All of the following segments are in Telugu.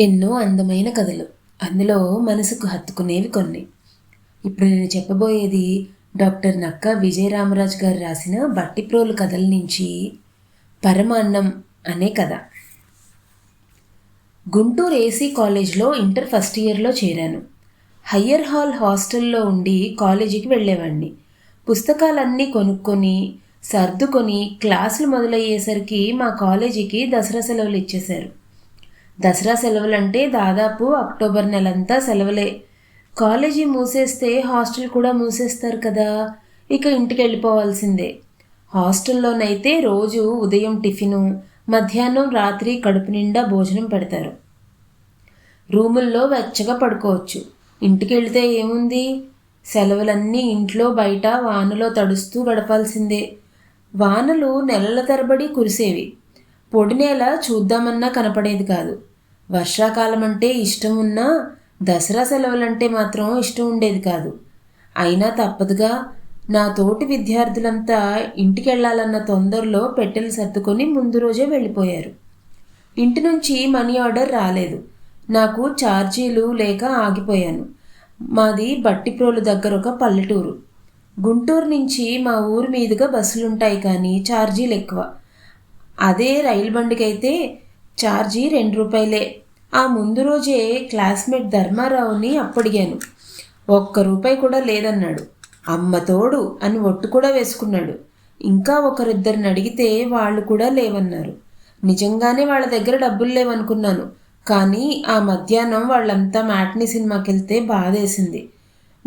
ఎన్నో అందమైన కథలు. అందులో మనసుకు హత్తుకునేవి కొన్ని. ఇప్పుడు నేను చెప్పబోయేది డాక్టర్ నక్క విజయరామరాజు గారు రాసిన బట్టిప్రోలు కథల నుంచి పరమాన్నం అనే కథ. గుంటూరు ఏసీ కాలేజ్లో ఇంటర్ ఫస్ట్ ఇయర్లో చేరాను. హయ్యర్ హాల్ హాస్టల్లో ఉండి కాలేజీకి వెళ్ళేవాడిని పుస్తకాలన్నీ కొనుక్కొని సర్దుకొని క్లాసులు మొదలయ్యేసరికి మా కాలేజీకి దసరా సెలవులు ఇచ్చేశారు. దసరా సెలవులంటే దాదాపు అక్టోబర్ నెలంతా సెలవులే. కాలేజీ మూసేస్తే హాస్టల్ కూడా మూసేస్తారు కదా. ఇక ఇంటికి వెళ్ళిపోవాల్సిందే. హాస్టల్లోనైతే రోజు ఉదయం టిఫిను మధ్యాహ్నం రాత్రి కడుపు నిండా భోజనం పెడతారు. రూముల్లో వెచ్చగా పడుకోవచ్చు. ఇంటికి వెళితే ఏముంది? సెలవులన్నీ ఇంట్లో బయట వానలో తడుస్తూ గడపాల్సిందే. వానలు నెలల తరబడి కురిసేవి. పొడి నేల చూద్దామన్నా కనపడేది కాదు. వర్షాకాలం అంటే ఇష్టం ఉన్నా దసరా సెలవులంటే మాత్రం ఇష్టం ఉండేది కాదు. అయినా తప్పదుగా నా తోటి విద్యార్థులంతా ఇంటికి వెళ్ళాలన్న తొందరలో పెట్టెలు సర్దుకొని ముందు రోజే వెళ్ళిపోయారు. ఇంటి నుంచి మనీ ఆర్డర్ రాలేదు. నాకు ఛార్జీలు లేక ఆగిపోయాను. మాది బట్టిప్రోలు దగ్గర ఒక పల్లెటూరు. గుంటూరు నుంచి మా ఊరి మీదుగా బస్సులుంటాయి కానీ ఛార్జీలు ఎక్కువ అదే రైలు బండికైతే ఛార్జీ రెండు రూపాయలే. ఆ ముందు రోజే క్లాస్మేట్ ధర్మారావుని అప్పడిగాను. ఒక్క రూపాయి కూడా లేదన్నాడు. అమ్మ తోడు అని ఒట్టు కూడా వేసుకున్నాడు. ఇంకా ఒకరిద్దరిని అడిగితే వాళ్ళు కూడా లేవన్నారు. నిజంగానే వాళ్ళ దగ్గర డబ్బులు లేవనుకున్నాను. కానీ ఆ మధ్యాహ్నం వాళ్ళంతా మ్యాట్నీ సినిమాకి వెళ్తే బాధేసింది.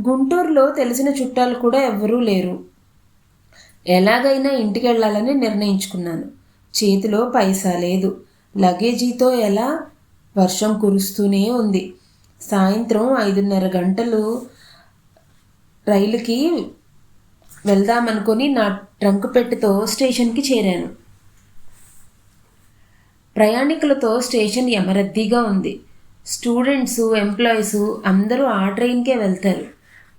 గుంటూరులో తెలిసిన చుట్టాలు కూడా ఎవ్వరూ లేరు. ఎలాగైనా ఇంటికి వెళ్ళాలని నిర్ణయించుకున్నాను. చేతిలో పైసా లేదు. లగేజీతో ఎలా? వర్షం కురుస్తూనే ఉంది. సాయంత్రం ఐదున్నర గంటలు రైలుకి వెళ్దామనుకొని నా ట్రంక్ పెట్టెతో స్టేషన్కి చేరాను. ప్రయాణికులతో స్టేషన్ ఎమరద్దీగా ఉంది. స్టూడెంట్స్ ఎంప్లాయీస్ అందరూ ఆ ట్రైన్కే వెళ్తారు.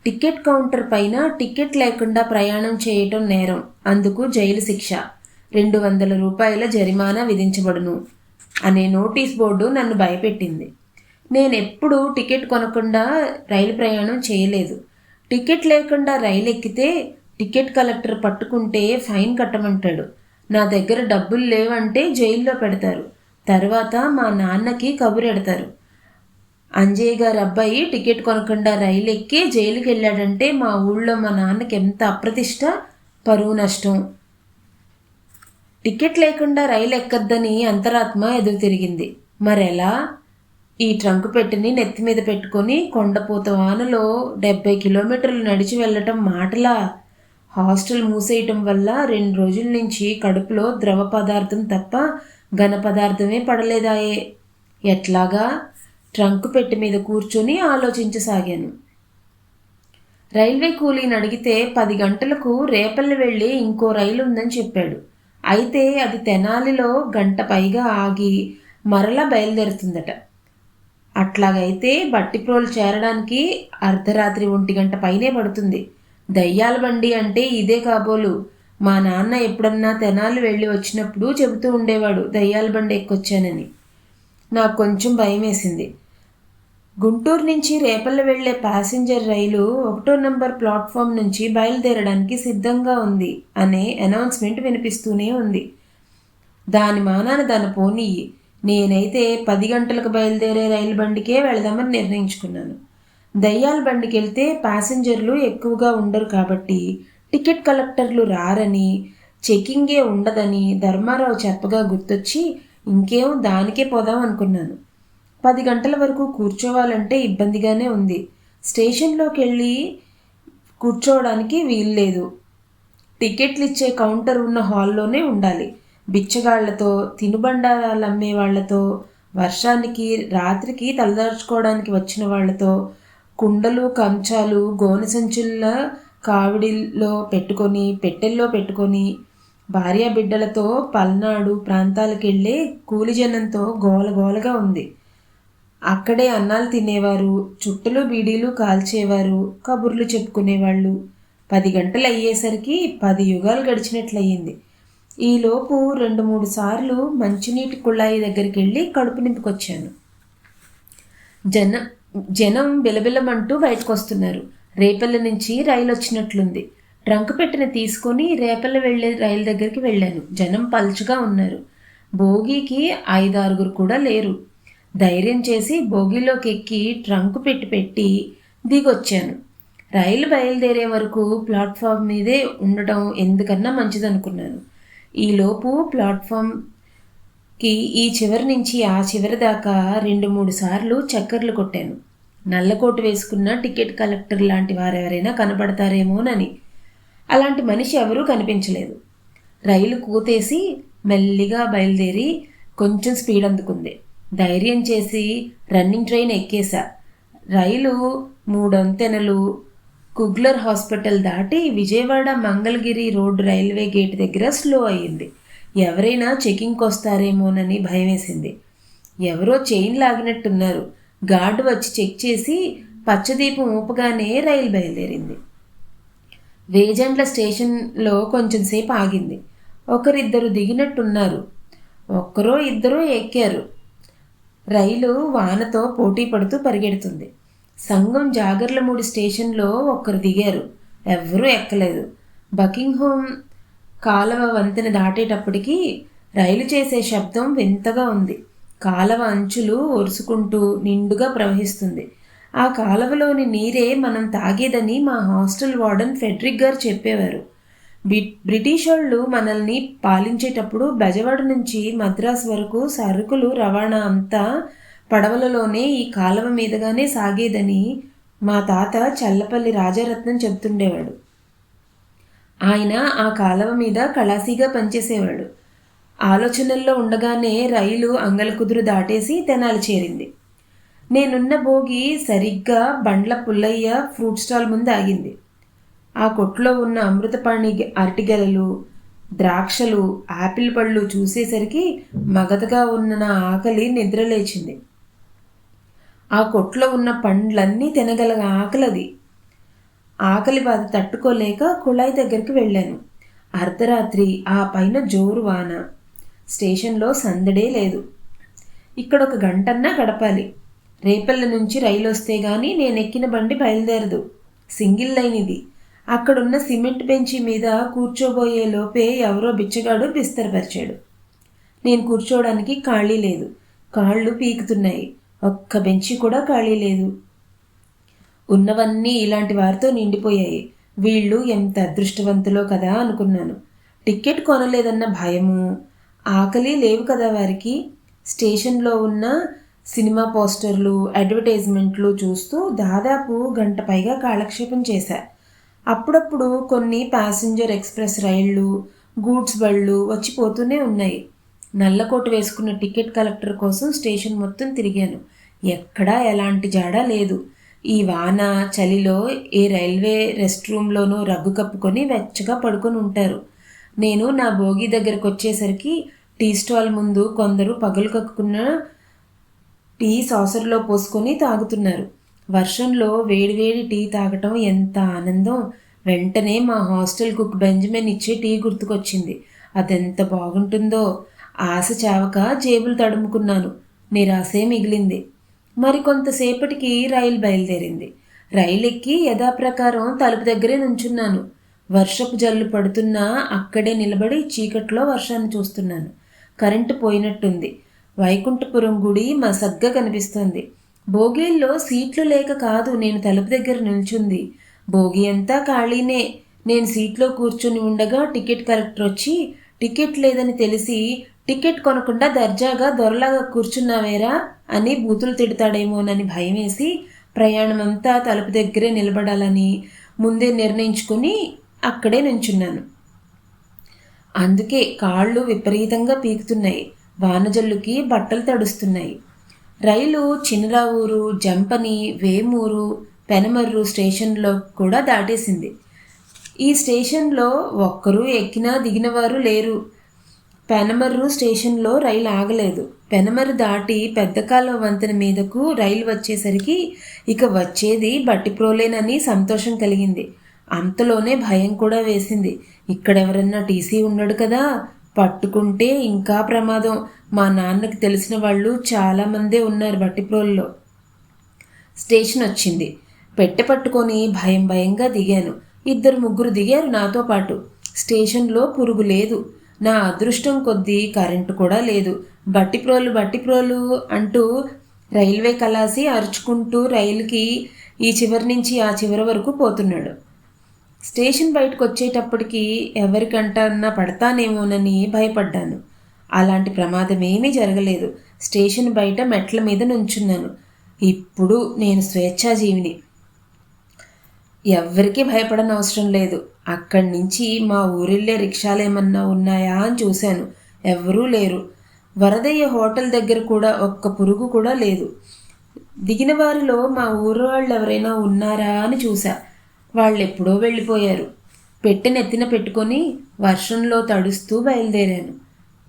టికెట్ కౌంటర్ పైన టికెట్ లేకుండా ప్రయాణం చేయటం నేరం. అందుకు జైలు శిక్ష. రెండు వందల రూపాయల జరిమానా విధించబడును అనే నోటీస్ బోర్డు నన్ను భయపెట్టింది. నేను ఎప్పుడూ టికెట్ కొనకుండా రైలు ప్రయాణం చేయలేదు. టికెట్ లేకుండా రైలు ఎక్కితే టికెట్ కలెక్టర్ పట్టుకుంటే ఫైన్ కట్టమంటాడు. నా దగ్గర డబ్బులు లేవంటే జైల్లో పెడతారు. తర్వాత మా నాన్నకి కబురెడతారు. అంజయ్య గారు అబ్బాయి టికెట్ కొనకుండా రైలు ఎక్కి జైలుకి వెళ్ళాడంటే మా ఊళ్ళో మా నాన్నకి ఎంత అప్రతిష్ట? పరువు నష్టం. టికెట్ లేకుండా రైలు ఎక్కద్దని అంతరాత్మ ఎదురు తిరిగింది. మరెలా? ఈ ట్రంక్ పెట్టిని నెత్తి మీద పెట్టుకొని కొండపోత వానలో డెబ్బై కిలోమీటర్లు నడిచి వెళ్ళటం మాటలా? హాస్టల్ మూసేయటం వల్ల రెండు రోజుల నుంచి కడుపులో ద్రవ పదార్థం తప్ప ఘన పదార్థమే పడలేదాయే. ఎట్లాగా? ట్రంక్ పెట్టి మీద కూర్చొని ఆలోచించసాగాను. రైల్వే కూలీని అడిగితే పది గంటలకు రేపల్లి వెళ్ళి ఇంకో రైలు ఉందని చెప్పాడు. అయితే అది తెనాలిలో గంట పైగా ఆగి మరలా బయలుదేరుతుందట. అట్లాగైతే బట్టిప్రోలు చేరడానికి అర్ధరాత్రి ఒంటి గంట పైనే పడుతుంది. దయ్యాల బండి అంటే ఇదే కాబోలు. మా నాన్న ఎప్పుడన్నా తెనాలి వెళ్ళి వచ్చినప్పుడు చెబుతూ ఉండేవాడు దయ్యాల బండి ఎక్కొచ్చానని. నాకు కొంచెం భయం వేసింది గుంటూరు నుంచి రేపల్ల వెళ్ళే ప్యాసింజర్ రైలు ఒకటో నంబర్ ప్లాట్ఫామ్ నుంచి బయలుదేరడానికి సిద్ధంగా ఉంది అనే అనౌన్స్మెంట్ వినిపిస్తూనే ఉంది. దాని మానాన దాని పోనీయి నేనైతే పది గంటలకు బయలుదేరే రైలు బండికే వెళదామని నిర్ణయించుకున్నాను. దయ్యాల బండికి వెళ్తే ప్యాసింజర్లు ఎక్కువగా ఉండరు కాబట్టి టికెట్ కలెక్టర్లు రారని చెకింగే ఉండదని ధర్మారావు చెప్పగా గుర్తొచ్చి ఇంకేం దానికే పోదాం అనుకున్నాను. పది గంటల వరకు కూర్చోవాలంటే ఇబ్బందిగానే ఉంది. స్టేషన్లోకి వెళ్ళి కూర్చోవడానికి వీల్లేదు. టికెట్లు ఇచ్చే కౌంటర్ ఉన్న హాల్లోనే ఉండాలి. బిచ్చగాళ్ళతో తినుబండారాలు అమ్మే వాళ్ళతో వర్షానికి రాత్రికి తలదార్చుకోవడానికి వచ్చిన వాళ్ళతో కుండలు కంచాలు గోనె సంచుల కావిడిలో పెట్టుకొని పెట్టెల్లో పెట్టుకొని భార్యా బిడ్డలతో పల్నాడు ప్రాంతాలకు వెళ్ళే కూలిజనంతో గోలగోలగా ఉంది. అక్కడే అన్నాలు తినేవారు చుట్టలు బీడీలు కాల్చేవారు కబుర్లు చెప్పుకునేవాళ్ళు. పది గంటలు అయ్యేసరికి పది యుగాలు గడిచినట్లయింది. ఈలోపు రెండు మూడు సార్లు మంచినీటి కుళాయి దగ్గరికి వెళ్ళి కడుపు నింపుకొచ్చాను. జన జనం బిలబిలమంటూ బయటకు వస్తున్నారు రేపల్ల నుంచి రైలు వచ్చినట్లుంది ట్రంక్ పెట్టిన తీసుకొని రేపల్ల వెళ్ళే రైలు దగ్గరికి వెళ్ళాను. జనం పలుచుగా ఉన్నారు. భోగికి ఐదారుగురు కూడా లేరు. ధైర్యం చేసి బోగిలోకి ఎక్కి ట్రంక్ పెట్టి పెట్టి దిగొచ్చాను. రైలు బయలుదేరే వరకు ప్లాట్ఫామ్ మీదే ఉండటం ఎందుకన్నా మంచిదనుకున్నాను. ఈలోపు ప్లాట్ఫామ్కి ఈ చివరి నుంచి ఆ చివరి దాకా రెండు మూడు సార్లు చక్కర్లు కొట్టాను. నల్లకోటు వేసుకున్న టికెట్ కలెక్టర్ లాంటి వారెవరైనా కనపడతారేమోనని అలాంటి మనిషి ఎవరూ కనిపించలేదు. రైలు కూతేసి మెల్లిగా బయలుదేరి కొంచెం స్పీడ్ అందుకుంది. ధైర్యం చేసి రన్నింగ్ ట్రైన్ ఎక్కేశా. రైలు మూడొంతెనలు కుగ్లర్ హాస్పిటల్ దాటి Vijayawada Mangalagiri road railway gate దగ్గర స్లో అయ్యింది. ఎవరైనా చెకింగ్కి వస్తారేమోనని భయమేసింది. ఎవరో చైన్ లాగినట్టున్నారు. గార్డు వచ్చి చెక్ చేసి పచ్చదీపం ఊపగానే రైలు బయలుదేరింది. వేజండ్ల స్టేషన్లో కొంచెం సేపు ఆగింది. ఒకరిద్దరు దిగినట్టున్నారు. ఒక్కరో ఇద్దరో ఎక్కారు. రైలు వానతో పోటీ పడుతూ పరిగెడుతుంది. సంఘం జాగర్లమూడి స్టేషన్లో ఒక్కరు దిగారు. ఎవ్వరూ ఎక్కలేదు. బకింగ్హోమ్ కాలవ వంతెన దాటేటప్పటికి రైలు చేసే శబ్దం వింతగా ఉంది. కాలవ అంచులు ఒరుసుకుంటూ నిండుగా ప్రవహిస్తుంది. ఆ కాలవలోని నీరే మనం తాగేదని మా హాస్టల్ వార్డెన్ ఫెడ్రిక్ గారు చెప్పేవారు. బ్రిటిష్ వాళ్ళు మనల్ని పాలించేటప్పుడు బెజవాడ నుంచి మద్రాస్ వరకు సరుకులు రవాణా అంతా పడవలలోనే ఈ కాలువ మీదుగానే సాగేదని మా తాత చల్లపల్లి రాజరత్నం చెబుతుండేవాడు. ఆయన ఆ కాలువ మీద కళాసీగా పనిచేసేవాడు. ఆలోచనల్లో ఉండగానే రైలు అంగలకుదురు దాటేసి తెనాలి చేరింది. నేనున్న భోగి సరిగ్గా బండ్ల పుల్లయ్య ఫ్రూట్ స్టాల్ ముందు ఆగింది. ఆ కొట్లో ఉన్న అమృతపాణి అరటిగెలలు ద్రాక్షలు ఆపిల్ పళ్ళు చూసేసరికి మగతగా ఉన్న నా ఆకలి నిద్రలేచింది ఆ కొట్లో ఉన్న పండ్లన్నీ తినగల ఆకలది. ఆకలి బాధ తట్టుకోలేక కుళాయి దగ్గరికి వెళ్ళాను. అర్ధరాత్రి ఆ పైన జోరు వాన. స్టేషన్లో సందడే లేదు. ఇక్కడ ఒక గంటన్నా గడపాలి. రేపల్ల నుంచి రైలు వస్తే గానీ నేను ఎక్కిన బండి బయలుదేరదు. సింగిల్ లైన్ ఇది. అక్కడున్న సిమెంట్ బెంచి మీద కూర్చోబోయే లోపే ఎవరో బిచ్చగాడు బిస్తరపరిచాడు. నేను కూర్చోవడానికి ఖాళీ లేదు. కాళ్ళు పీకుతున్నాయి. ఒక్క బెంచి కూడా ఖాళీ లేదు. ఉన్నవన్నీ ఇలాంటి వారితో నిండిపోయాయి. వీళ్ళు ఎంత అదృష్టవంతులో కదా అనుకున్నాను. టికెట్ కొనలేదన్న భయము? ఆకలి లేవు కదా వారికి? స్టేషన్లో ఉన్న సినిమా పోస్టర్లు అడ్వర్టైజ్మెంట్లు చూస్తూ దాదాపు గంట పైగా కాలక్షేపం చేశా. అప్పుడప్పుడు కొన్ని ప్యాసింజర్ ఎక్స్ప్రెస్ రైళ్ళు గూడ్స్ బళ్ళు వచ్చిపోతూనే ఉన్నాయి. నల్లకోట వేసుకున్న టికెట్ కలెక్టర్ కోసం స్టేషన్ మొత్తం తిరిగాను. ఎక్కడా ఎలాంటి జాడ లేదు. ఈ వాన చలిలో ఏ రైల్వే రెస్ట్ రూమ్లోనూ రగ్గు కప్పుకొని వెచ్చగా పడుకొని ఉంటారు. నేను నా భోగి దగ్గరకు వచ్చేసరికి టీ స్టాల్ ముందు కొందరు పగలు కక్కున్న టీ సాసర్లో పోసుకొని తాగుతున్నారు. వర్షంలో వేడివేడి టీ తాగటం ఎంత ఆనందం! వెంటనే మా హాస్టల్ కుక్ బెంజమిన్ ఇచ్చే టీ గుర్తుకొచ్చింది. అదెంత బాగుంటుందో ఆశ చావక జేబులు తడుముకున్నాను. నిరాశే మిగిలింది. మరి కొంతసేపటికి రైలు బయలుదేరింది. రైలు ఎక్కి యథాప్రకారం తలుపు దగ్గరే నుంచున్నాను. వర్షపు జల్లు పడుతున్నా అక్కడే నిలబడి చీకట్లో వర్షాన్ని చూస్తున్నాను. కరెంటు పోయినట్టుంది. వైకుంఠపురం గుడి మసగ్గా కనిపిస్తోంది. భోగిల్లో సీట్లు లేక కాదు నేను తలుపు దగ్గర నిల్చుంది. భోగి అంతా ఖాళీనే. నేను సీట్లో కూర్చుని ఉండగా టికెట్ కలెక్టర్ వచ్చి టికెట్ లేదని తెలిసి టికెట్ కొనకుండా దర్జాగా దొరలాగా కూర్చున్నావేరా అని బూతులు తిడతాడేమోనని భయమేసి ప్రయాణమంతా తలుపు దగ్గరే నిలబడాలని ముందే నిర్ణయించుకుని అక్కడే నించున్నాను. అందుకే కాళ్ళు విపరీతంగా పీకుతున్నాయి. వానజల్లుకి బట్టలు తడుస్తున్నాయి. రైలు చిన్నరావూరు జంపని వేమూరు పెనమర్రు స్టేషన్లో కూడా దాటేసింది. ఈ స్టేషన్లో ఒక్కరూ ఎక్కినా దిగినవారు లేరు. పెనమర్రు స్టేషన్లో రైలు ఆగలేదు. పెనమర్రు దాటి పెద్దకాలం వంతెన మీదకు రైలు వచ్చేసరికి ఇక వచ్చేది బట్టిప్రోలేనని సంతోషం కలిగింది. అంతలోనే భయం కూడా వేసింది. ఇక్కడెవరన్నా టీసీ ఉన్నాడు కదా? పట్టుకుంటే ఇంకా ప్రమాదం. మా నాన్నకి తెలిసిన వాళ్ళు చాలామందే ఉన్నారు బట్టిప్రోల్లో స్టేషన్ వచ్చింది. పెట్టె పట్టుకొని భయం భయంగా దిగాను. ఇద్దరు ముగ్గురు దిగారు నాతో పాటు. స్టేషన్లో పురుగు లేదు. నా అదృష్టం కొద్దీ కరెంటు కూడా లేదు. బట్టిప్రోలు బట్టిప్రోలు అంటూ రైల్వే కలాసి అరుచుకుంటూ రైలుకి ఈ చివరి నుంచి ఆ చివరి వరకు పోతున్నాడు. స్టేషన్ బయటకు వచ్చేటప్పటికి ఎవరికంటన్నా పడతానేమోనని భయపడ్డాను. అలాంటి ప్రమాదం ఏమీ జరగలేదు. స్టేషన్ బయట మెట్ల మీద నుంచున్నాను. ఇప్పుడు నేను స్వేచ్ఛాజీవిని. ఎవ్వరికీ భయపడని అవసరం లేదు. అక్కడి నుంచి మా ఊరిళ్ళే రిక్షాలు ఏమన్నా ఉన్నాయా అని చూశాను. ఎవ్వరూ లేరు. వరదయ్య హోటల్ దగ్గర కూడా ఒక్క పురుగు కూడా లేదు. దిగిన వారిలో మా ఊరు వాళ్ళు ఎవరైనా ఉన్నారా అని చూశా. వాళ్ళు ఎప్పుడో వెళ్ళిపోయారు పెట్టెనెత్తిన పెట్టుకొని వర్షంలో తడుస్తూ బయలుదేరాను.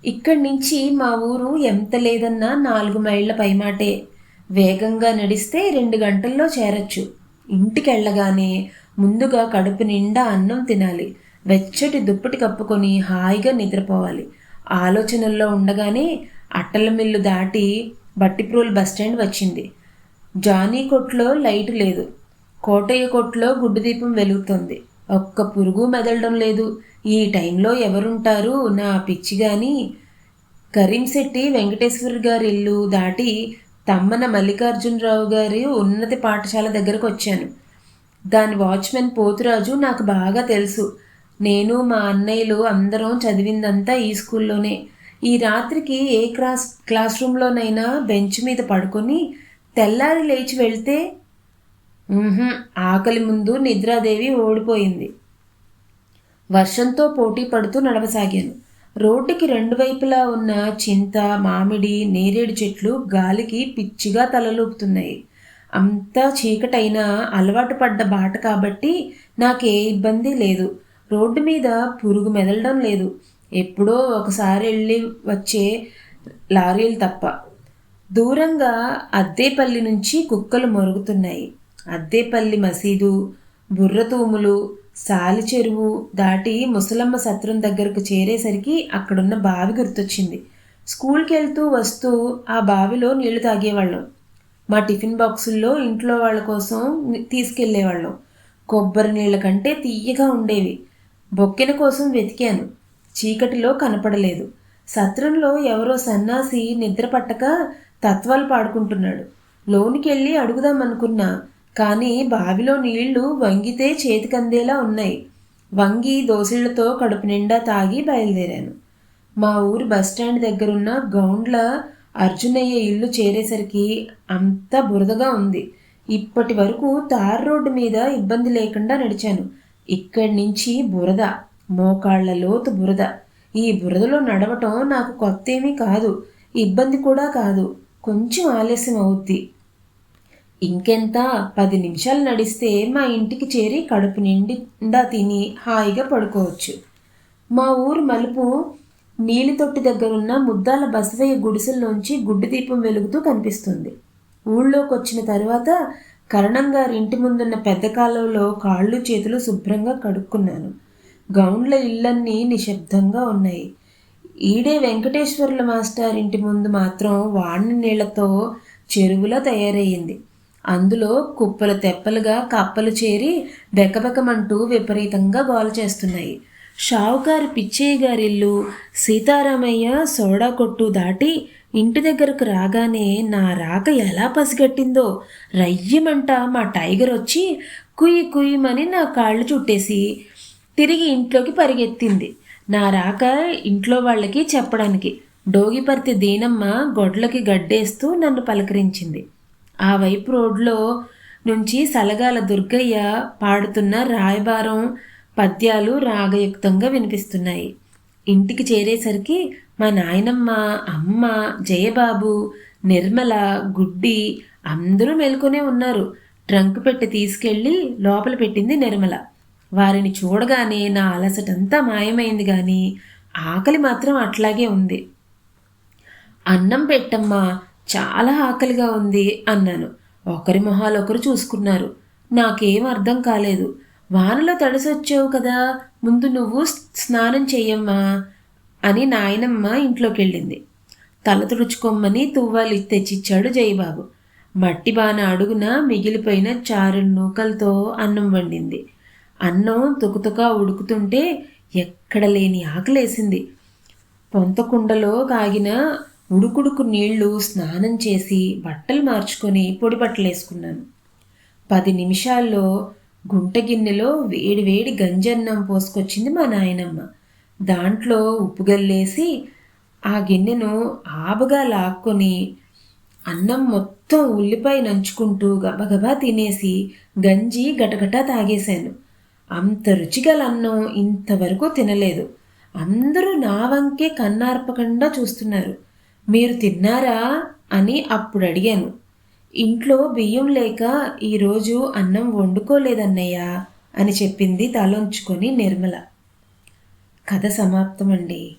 ఇక్కడి నుంచి మా ఊరు ఎంత లేదన్నా నాలుగు మైళ్ళ పైమాటే. వేగంగా నడిస్తే రెండు గంటల్లో చేరచ్చు. ఇంటికి వెళ్ళగానే ముందుగా కడుపు నిండా అన్నం తినాలి. వెచ్చటి దుప్పటి కప్పుకొని హాయిగా నిద్రపోవాలి. ఆలోచనల్లో ఉండగానే అట్టల మిల్లు దాటి బట్టిప్రోల్ బస్టాండ్ వచ్చింది. జానీ కొట్లో లైట్ లేదు. కోటయ్య కొట్లో గుడ్డు దీపం వెలుగుతుంది. ఒక్క పురుగు మెదలడం లేదు. ఈ టైంలో ఎవరుంటారు? నా పిచ్చి కానీ కరీంశెట్టి వెంకటేశ్వర్ గారి ఇల్లు దాటి తమ్మన మల్లికార్జునరావు గారి ఉన్నతి పాఠశాల దగ్గరకు వచ్చాను. దాని వాచ్మెన్ పోతురాజు నాకు బాగా తెలుసు. నేను మా అన్నయ్యలు అందరం చదివిందంతా ఈ స్కూల్లోనే. ఈ రాత్రికి ఏ క్లాస్ క్లాస్ రూమ్లోనైనా బెంచ్ మీద పడుకొని తెల్లారి లేచి వెళ్తే ఆకలి ముందు నిద్రాదేవి ఓడిపోయింది. వర్షంతో పోటీ పడుతూ నడవసాగాను. రోడ్డుకి రెండు వైపులా ఉన్న చింత మామిడి నేరేడు చెట్లు గాలికి పిచ్చిగా తలలూపుతున్నాయి. అంతా చీకటైనా అలవాటు పడ్డ బాట కాబట్టి నాకే ఇబ్బంది లేదు. రోడ్డు మీద పురుగు మెదలడం లేదు. ఎప్పుడో ఒకసారి వెళ్ళి వచ్చే లారీలు తప్ప. దూరంగా అద్దేపల్లి నుంచి కుక్కలు మొరుగుతున్నాయి. అద్దేపల్లి మసీదు బుర్రతూములు సాలి చెరువు దాటి ముసలమ్మ సత్రం దగ్గరకు చేరేసరికి అక్కడున్న బావి గుర్తొచ్చింది. స్కూల్కి వెళ్తూ వస్తూ ఆ బావిలో నీళ్ళు తాగేవాళ్ళం. మా టిఫిన్ బాక్సుల్లో ఇంట్లో వాళ్ళ కోసం తీసుకెళ్ళేవాళ్ళం. కొబ్బరి నీళ్ళ కంటే తీయగా ఉండేవి. బొక్కెన కోసం వెతికాను. చీకటిలో కనపడలేదు. సత్రంలో ఎవరో సన్నాసి నిద్ర పట్టక తత్వాలు పాడుకుంటున్నాడు. లోనికి అడుగుదామనుకున్నా కానీ బావిలో నీళ్ళు వంగితే చేతికందేలా ఉన్నాయి. వంగి దోసిళ్ళతో కడుపు నిండా తాగి బయలుదేరాను. మా ఊరు బస్టాండ్ దగ్గరున్న గౌండ్ల అర్జునయ్య ఇల్లు చేరేసరికి అంత బురదగా ఉంది. ఇప్పటి వరకు తార్ రోడ్డు మీద ఇబ్బంది లేకుండా నడిచాను. ఇక్కడి నుంచి బురద మోకాళ్ళ లోతు బురద. ఈ బురదలో నడవటం నాకు కొత్త ఏమీ కాదు. ఇబ్బంది కూడా కాదు. కొంచెం ఆలస్యం అవుద్ది. ఇంకెంత? పది నిమిషాలు నడిస్తే మా ఇంటికి చేరి కడుపు నిండా తిని హాయిగా పడుకోవచ్చు. మా ఊరు మలుపు నీలి తొట్టి దగ్గరున్న ముద్దాల బసవయ్య గుడిసెల్లోంచి గుడ్డి దీపం వెలుగుతూ కనిపిస్తుంది. ఊళ్ళోకి వచ్చిన తర్వాత కరణం గారి ఇంటి ముందున్న పెద్ద కాలువలో కాళ్ళు చేతులు శుభ్రంగా కడుక్కున్నాను. గౌండ్ల ఇళ్ళన్నీ నిశ్శబ్దంగా ఉన్నాయి. ఈడే వెంకటేశ్వర్ల మాస్టర్ ఇంటి ముందు మాత్రం వాణి నీళ్ళతో చెరువులా తయారయ్యింది. అందులో కుప్పలు తెప్పలుగా కప్పలు చేరి బెకబెకమంటూ విపరీతంగా గోల చేస్తున్నాయి. షావుకారు పిచ్చయ్య గారిల్లు సీతారామయ్య సోడా కొట్టు దాటి ఇంటి దగ్గరకు రాగానే నా రాక ఎలా పసిగట్టిందో రయ్యమంట మా టైగర్ వచ్చి కుయ్యి కుయ్యమని నా కాళ్ళు చుట్టేసి తిరిగి ఇంట్లోకి పరిగెత్తింది. నా రాక ఇంట్లో వాళ్ళకి చెప్పడానికి డోగిపర్తి దీనమ్మ గొడ్లకి గడ్డేస్తూ నన్ను పలకరించింది. ఆ వైపు రోడ్లో నుంచి సలగాల దుర్గయ్య పాడుతున్న రాయబారం పద్యాలు రాగయుక్తంగా వినిపిస్తున్నాయి. ఇంటికి చేరేసరికి మా నాయనమ్మ అమ్మ జయబాబు నిర్మల గుడ్డి అందరూ మేల్కొనే ఉన్నారు. ట్రంక్ పెట్టి తీసుకెళ్ళి లోపల పెట్టింది నిర్మల. వారిని చూడగానే నా అలసటంతా మాయమైంది కానీ ఆకలి మాత్రం అట్లాగే ఉంది. అన్నం పెట్టమ్మా చాలా ఆకలిగా ఉంది అన్నాను. ఒకరి మొహాలు ఒకరు చూసుకున్నారు. నాకేం అర్థం కాలేదు. వానలో తడిసొచ్చావు కదా ముందు నువ్వు స్నానం చెయ్యమ్మా అని నాయనమ్మ ఇంట్లోకి వెళ్ళింది తల తుడుచుకోమ్మని తువ్వాలి తెచ్చిచ్చాడు జయబాబు. మట్టి బాన అడుగున మిగిలిపోయిన చారు నూకలతో అన్నం వండింది. అన్నం తుకుతుకా ఉడుకుతుంటే ఎక్కడ లేని ఆకలేసింది. పొంతకుండలో కాగిన ఉడుకుడుకు నీళ్ళు స్నానం చేసి బట్టలు మార్చుకొని పొడి బట్టలు వేసుకున్నాను పది నిమిషాల్లో గుంట గిన్నెలో వేడి వేడి గంజన్నం పోసుకొచ్చింది మా నాయనమ్మ. దాంట్లో ఉప్పు గల్లేసి ఆ గిన్నెను ఆబగా లాక్కొని అన్నం మొత్తం ఉల్లిపాయ నంచుకుంటూ గబగబా తినేసి గంజి గటగటా తాగేశాను. అంత రుచిగల అన్నం ఇంతవరకు తినలేదు. అందరూ నా వంకే కన్నార్పకుండా చూస్తున్నారు. మీరు తిన్నారా? అని అప్పుడు అడిగాను. ఇంట్లో బియ్యం లేక ఈరోజు అన్నం వండుకోలేదన్నయ్యా అని చెప్పింది తలొంచుకొని నిర్మల. కథ సమాప్తమండి.